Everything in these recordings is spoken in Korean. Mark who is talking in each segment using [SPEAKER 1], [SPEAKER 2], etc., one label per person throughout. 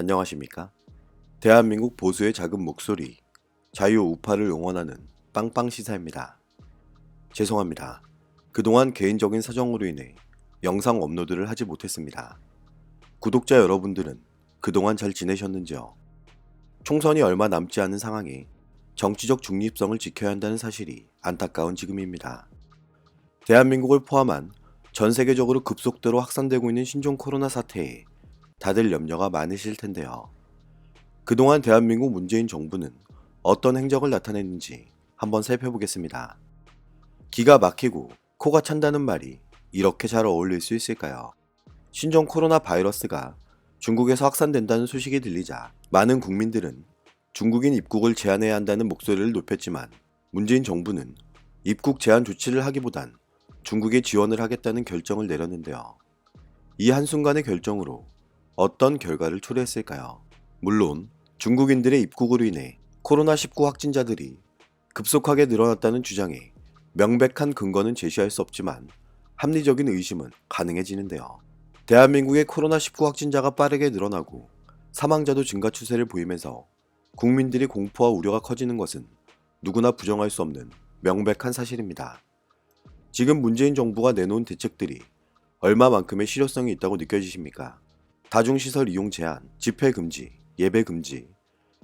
[SPEAKER 1] 안녕하십니까? 대한민국 보수의 작은 목소리, 자유 우파를 응원하는 빵빵 시사입니다. 죄송합니다. 그동안 개인적인 사정으로 인해 영상 업로드를 하지 못했습니다. 구독자 여러분들은 그동안 잘 지내셨는지요? 총선이 얼마 남지 않은 상황에 정치적 중립성을 지켜야 한다는 사실이 안타까운 지금입니다. 대한민국을 포함한 전 세계적으로 급속도로 확산되고 있는 신종 코로나 사태에 다들 염려가 많으실 텐데요. 그동안 대한민국 문재인 정부는 어떤 행적을 나타냈는지 한번 살펴보겠습니다. 기가 막히고 코가 찬다는 말이 이렇게 잘 어울릴 수 있을까요? 신종 코로나 바이러스가 중국에서 확산된다는 소식이 들리자 많은 국민들은 중국인 입국을 제한해야 한다는 목소리를 높였지만 문재인 정부는 입국 제한 조치를 하기보단 중국에 지원을 하겠다는 결정을 내렸는데요. 이 한순간의 결정으로 어떤 결과를 초래했을까요? 물론 중국인들의 입국으로 인해 코로나19 확진자들이 급속하게 늘어났다는 주장에 명백한 근거는 제시할 수 없지만 합리적인 의심은 가능해지는데요. 대한민국의 코로나19 확진자가 빠르게 늘어나고 사망자도 증가 추세를 보이면서 국민들이 공포와 우려가 커지는 것은 누구나 부정할 수 없는 명백한 사실입니다. 지금 문재인 정부가 내놓은 대책들이 얼마만큼의 실효성이 있다고 느껴지십니까? 다중시설 이용 제한, 집회 금지, 예배 금지,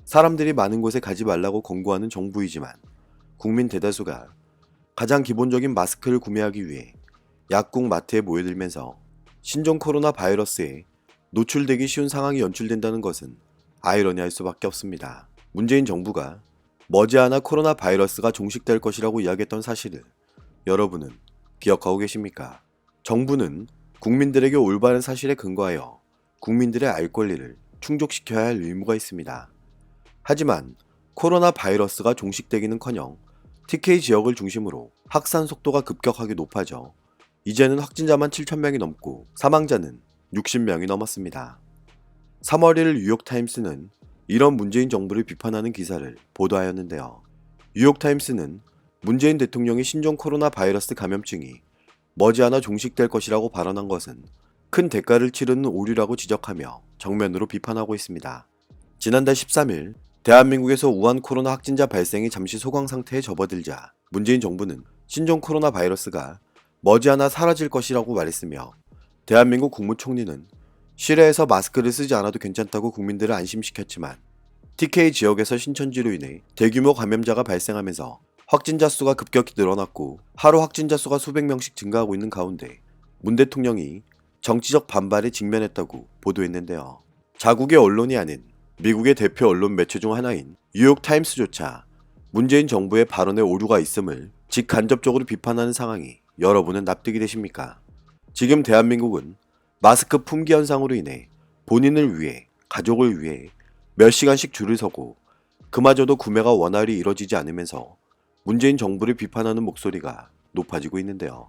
[SPEAKER 1] 사람들이 많은 곳에 가지 말라고 권고하는 정부이지만 국민 대다수가 가장 기본적인 마스크를 구매하기 위해 약국 마트에 모여들면서 신종 코로나 바이러스에 노출되기 쉬운 상황이 연출된다는 것은 아이러니할 수밖에 없습니다. 문재인 정부가 머지않아 코로나 바이러스가 종식될 것이라고 이야기했던 사실을 여러분은 기억하고 계십니까? 정부는 국민들에게 올바른 사실에 근거하여 국민들의 알 권리를 충족시켜야 할 의무가 있습니다. 하지만 코로나 바이러스가 종식되기는커녕 TK 지역을 중심으로 확산 속도가 급격하게 높아져 이제는 확진자만 7천명이 넘고 사망자는 60명이 넘었습니다. 3월 1일 뉴욕타임스는 이런 문재인 정부를 비판하는 기사를 보도하였는데요. 뉴욕타임스는 문재인 대통령의 신종 코로나 바이러스 감염증이 머지않아 종식될 것이라고 발언한 것은 큰 대가를 치르는 오류라고 지적하며 정면으로 비판하고 있습니다. 지난달 13일 대한민국에서 우한 코로나 확진자 발생이 잠시 소강 상태에 접어들자 문재인 정부는 신종 코로나 바이러스가 머지않아 사라질 것이라고 말했으며 대한민국 국무총리는 실외에서 마스크를 쓰지 않아도 괜찮다고 국민들을 안심시켰지만 TK 지역에서 신천지로 인해 대규모 감염자가 발생하면서 확진자 수가 급격히 늘어났고 하루 확진자 수가 수백 명씩 증가하고 있는 가운데 문 대통령이 정치적 반발에 직면했다고 보도했는데요. 자국의 언론이 아닌 미국의 대표 언론 매체 중 하나인 뉴욕타임스조차 문재인 정부의 발언에 오류가 있음을 직간접적으로 비판하는 상황이 여러분은 납득이 되십니까? 지금 대한민국은 마스크 품귀 현상으로 인해 본인을 위해, 가족을 위해 몇 시간씩 줄을 서고 그마저도 구매가 원활히 이뤄지지 않으면서 문재인 정부를 비판하는 목소리가 높아지고 있는데요.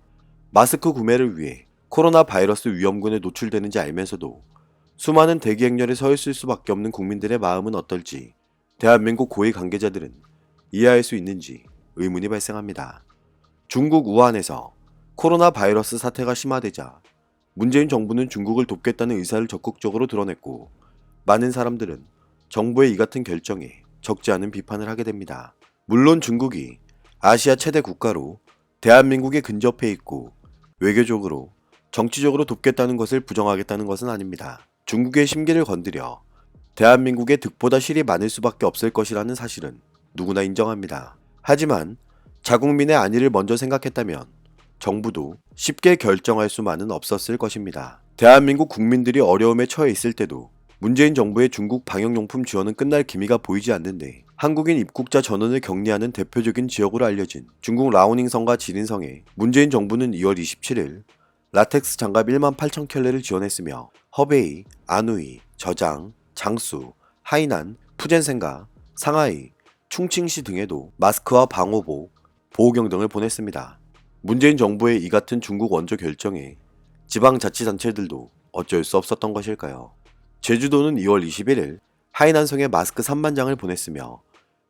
[SPEAKER 1] 마스크 구매를 위해 코로나 바이러스 위험군에 노출되는지 알면서도 수많은 대기 행렬에 서 있을 수밖에 없는 국민들의 마음은 어떨지 대한민국 고위 관계자들은 이해할 수 있는지 의문이 발생합니다. 중국 우한에서 코로나 바이러스 사태가 심화되자 문재인 정부는 중국을 돕겠다는 의사를 적극적으로 드러냈고 많은 사람들은 정부의 이 같은 결정에 적지 않은 비판을 하게 됩니다. 물론 중국이 아시아 최대 국가로 대한민국에 근접해 있고 외교적으로 정치적으로 돕겠다는 것을 부정하겠다는 것은 아닙니다. 중국의 심기를 건드려 대한민국의 득보다 실이 많을 수밖에 없을 것이라는 사실은 누구나 인정합니다. 하지만 자국민의 안위를 먼저 생각했다면 정부도 쉽게 결정할 수만은 없었을 것입니다. 대한민국 국민들이 어려움에 처해 있을 때도 문재인 정부의 중국 방역용품 지원은 끝날 기미가 보이지 않는데 한국인 입국자 전원을 격리하는 대표적인 지역으로 알려진 중국 라오닝성과 지린성에 문재인 정부는 2월 27일 라텍스 장갑 1만 8천 켤레를 지원했으며 허베이, 아누이, 저장, 장수, 하이난, 푸젠센가, 상하이, 충칭시 등에도 마스크와 방호복, 보호경 등을 보냈습니다. 문재인 정부의 이 같은 중국 원조 결정에 지방자치단체들도 어쩔 수 없었던 것일까요? 제주도는 2월 21일 하이난성에 마스크 3만 장을 보냈으며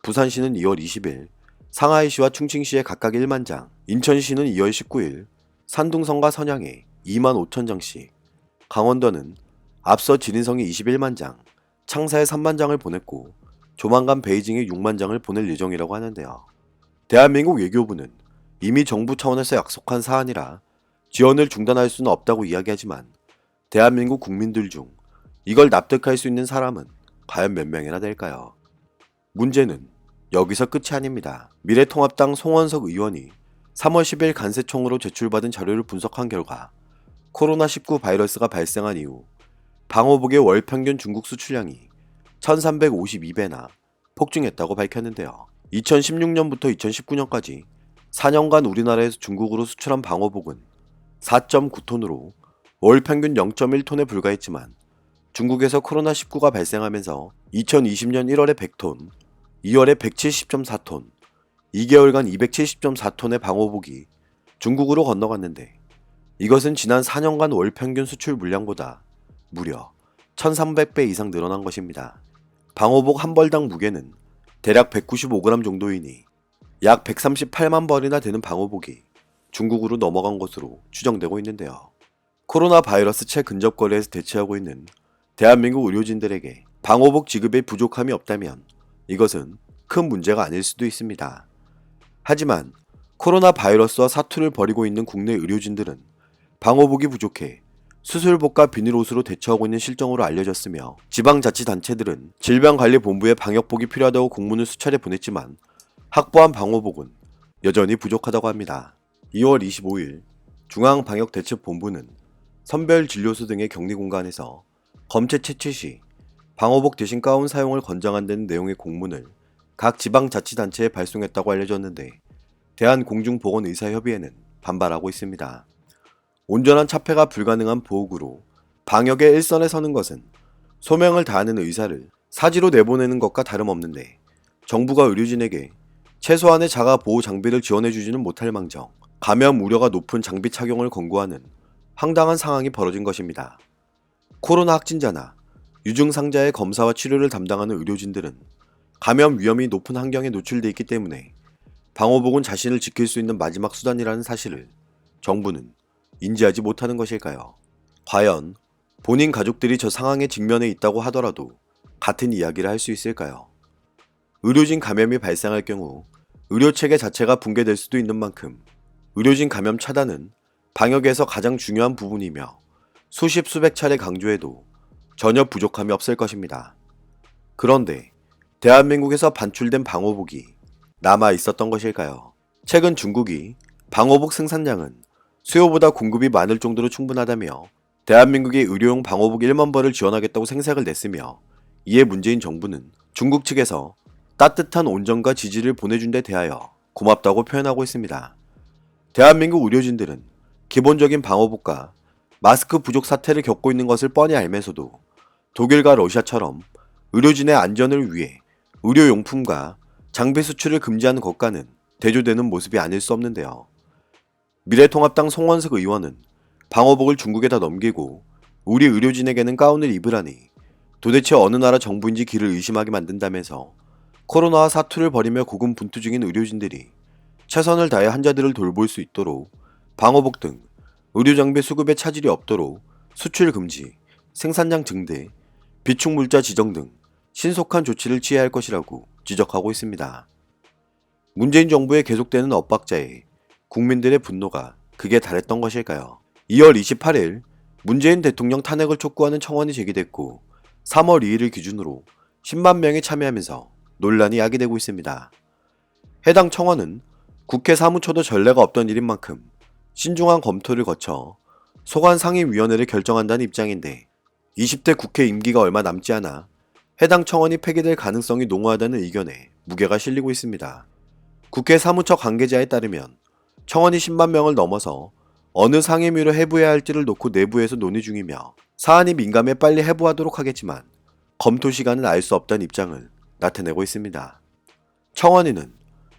[SPEAKER 1] 부산시는 2월 20일 상하이시와 충칭시에 각각 1만 장, 인천시는 2월 19일 산둥성과 선양에 2만 5천 장씩, 강원도는 앞서 지린성이 21만 장, 창사에 3만 장을 보냈고 조만간 베이징에 6만 장을 보낼 예정이라고 하는데요. 대한민국 외교부는 이미 정부 차원에서 약속한 사안이라 지원을 중단할 수는 없다고 이야기하지만 대한민국 국민들 중 이걸 납득할 수 있는 사람은 과연 몇 명이나 될까요? 문제는 여기서 끝이 아닙니다. 미래통합당 송원석 의원이 3월 10일 간세청으로 제출받은 자료를 분석한 결과 코로나19 바이러스가 발생한 이후 방호복의 월 평균 중국 수출량이 1352배나 폭증했다고 밝혔는데요. 2016년부터 2019년까지 4년간 우리나라에서 중국으로 수출한 방호복은 4.9톤으로 월 평균 0.1톤에 불과했지만 중국에서 코로나19가 발생하면서 2020년 1월에 100톤, 2월에 170.4톤, 2개월간 270.4톤의 방호복이 중국으로 건너갔는데 이것은 지난 4년간 월 평균 수출 물량보다 무려 1300배 이상 늘어난 것입니다. 방호복 한 벌당 무게는 대략 195g 정도이니 약 138만 벌이나 되는 방호복이 중국으로 넘어간 것으로 추정되고 있는데요. 코로나 바이러스 최근접 거래에서 대체하고 있는 대한민국 의료진들에게 방호복 지급에 부족함이 없다면 이것은 큰 문제가 아닐 수도 있습니다. 하지만 코로나 바이러스와 사투를 벌이고 있는 국내 의료진들은 방호복이 부족해 수술복과 비닐옷으로 대처하고 있는 실정으로 알려졌으며 지방자치단체들은 질병관리본부에 방역복이 필요하다고 공문을 수차례 보냈지만 확보한 방호복은 여전히 부족하다고 합니다. 2월 25일 중앙방역대책본부는 선별진료소 등의 격리공간에서 검체 채취 시 방호복 대신 가운 사용을 권장한다는 내용의 공문을 각 지방자치단체에 발송했다고 알려졌는데 대한공중보건의사협의회는 반발하고 있습니다. 온전한 차폐가 불가능한 보호구로 방역의 일선에 서는 것은 소명을 다하는 의사를 사지로 내보내는 것과 다름없는데 정부가 의료진에게 최소한의 자가 보호 장비를 지원해주지는 못할 망정 감염 우려가 높은 장비 착용을 권고하는 황당한 상황이 벌어진 것입니다. 코로나 확진자나 유증상자의 검사와 치료를 담당하는 의료진들은 감염 위험이 높은 환경에 노출돼 있기 때문에 방호복은 자신을 지킬 수 있는 마지막 수단이라는 사실을 정부는 인지하지 못하는 것일까요? 과연 본인 가족들이 저 상황에 직면해 있다고 하더라도 같은 이야기를 할 수 있을까요? 의료진 감염이 발생할 경우 의료 체계 자체가 붕괴될 수도 있는 만큼 의료진 감염 차단은 방역에서 가장 중요한 부분이며 수십 수백 차례 강조해도 전혀 부족함이 없을 것입니다. 그런데 대한민국에서 반출된 방호복이 남아 있었던 것일까요? 최근 중국이 방호복 생산량은 수요보다 공급이 많을 정도로 충분하다며 대한민국의 의료용 방호복 1만 벌을 지원하겠다고 생색을 냈으며 이에 문재인 정부는 중국 측에서 따뜻한 온정과 지지를 보내준 데 대하여 고맙다고 표현하고 있습니다. 대한민국 의료진들은 기본적인 방호복과 마스크 부족 사태를 겪고 있는 것을 뻔히 알면서도 독일과 러시아처럼 의료진의 안전을 위해 의료용품과 장비 수출을 금지하는 것과는 대조되는 모습이 아닐 수 없는데요. 미래통합당 송원석 의원은 방호복을 중국에다 넘기고 우리 의료진에게는 가운을 입으라니 도대체 어느 나라 정부인지 길을 의심하게 만든다면서 코로나와 사투를 벌이며 고군분투 중인 의료진들이 최선을 다해 환자들을 돌볼 수 있도록 방호복 등 의료장비 수급에 차질이 없도록 수출 금지, 생산량 증대, 비축물자 지정 등 신속한 조치를 취해야 할 것이라고 지적하고 있습니다. 문재인 정부의 계속되는 엇박자에 국민들의 분노가 극에 달했던 것일까요? 2월 28일 문재인 대통령 탄핵을 촉구하는 청원이 제기됐고 3월 2일을 기준으로 10만 명이 참여하면서 논란이 야기되고 있습니다. 해당 청원은 국회 사무처도 전례가 없던 일인 만큼 신중한 검토를 거쳐 소관 상임위원회를 결정한다는 입장인데 20대 국회 임기가 얼마 남지 않아 해당 청원이 폐기될 가능성이 농후하다는 의견에 무게가 실리고 있습니다. 국회 사무처 관계자에 따르면 청원이 10만 명을 넘어서 어느 상임위로 해부해야 할지를 놓고 내부에서 논의 중이며 사안이 민감해 빨리 해부하도록 하겠지만 검토 시간은 알 수 없다는 입장을 나타내고 있습니다. 청원인은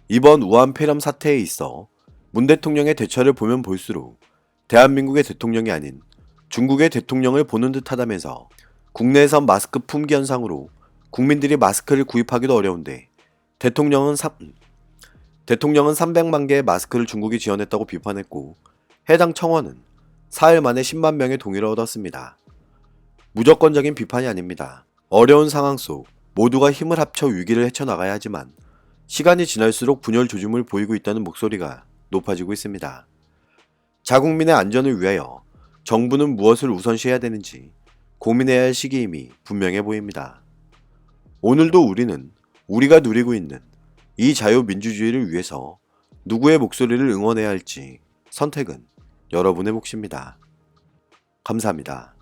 [SPEAKER 1] 이번 우한 폐렴 사태에 있어 문 대통령의 대처를 보면 볼수록 대한민국의 대통령이 아닌 중국의 대통령을 보는 듯 하다면서 국내에선 마스크 품귀 현상으로 국민들이 마스크를 구입하기도 어려운데 대통령은 3, 대통령은 300만 개의 마스크를 중국이 지원했다고 비판했고 해당 청원은 4일 만에 10만 명의 동의를 얻었습니다. 무조건적인 비판이 아닙니다. 어려운 상황 속 모두가 힘을 합쳐 위기를 헤쳐나가야 하지만 시간이 지날수록 분열 조짐을 보이고 있다는 목소리가 높아지고 있습니다. 자국민의 안전을 위하여 정부는 무엇을 우선시해야 되는지 고민해야 할 시기임이 분명해 보입니다. 오늘도 우리는 우리가 누리고 있는 이 자유민주주의를 위해서 누구의 목소리를 응원해야 할지 선택은 여러분의 몫입니다. 감사합니다.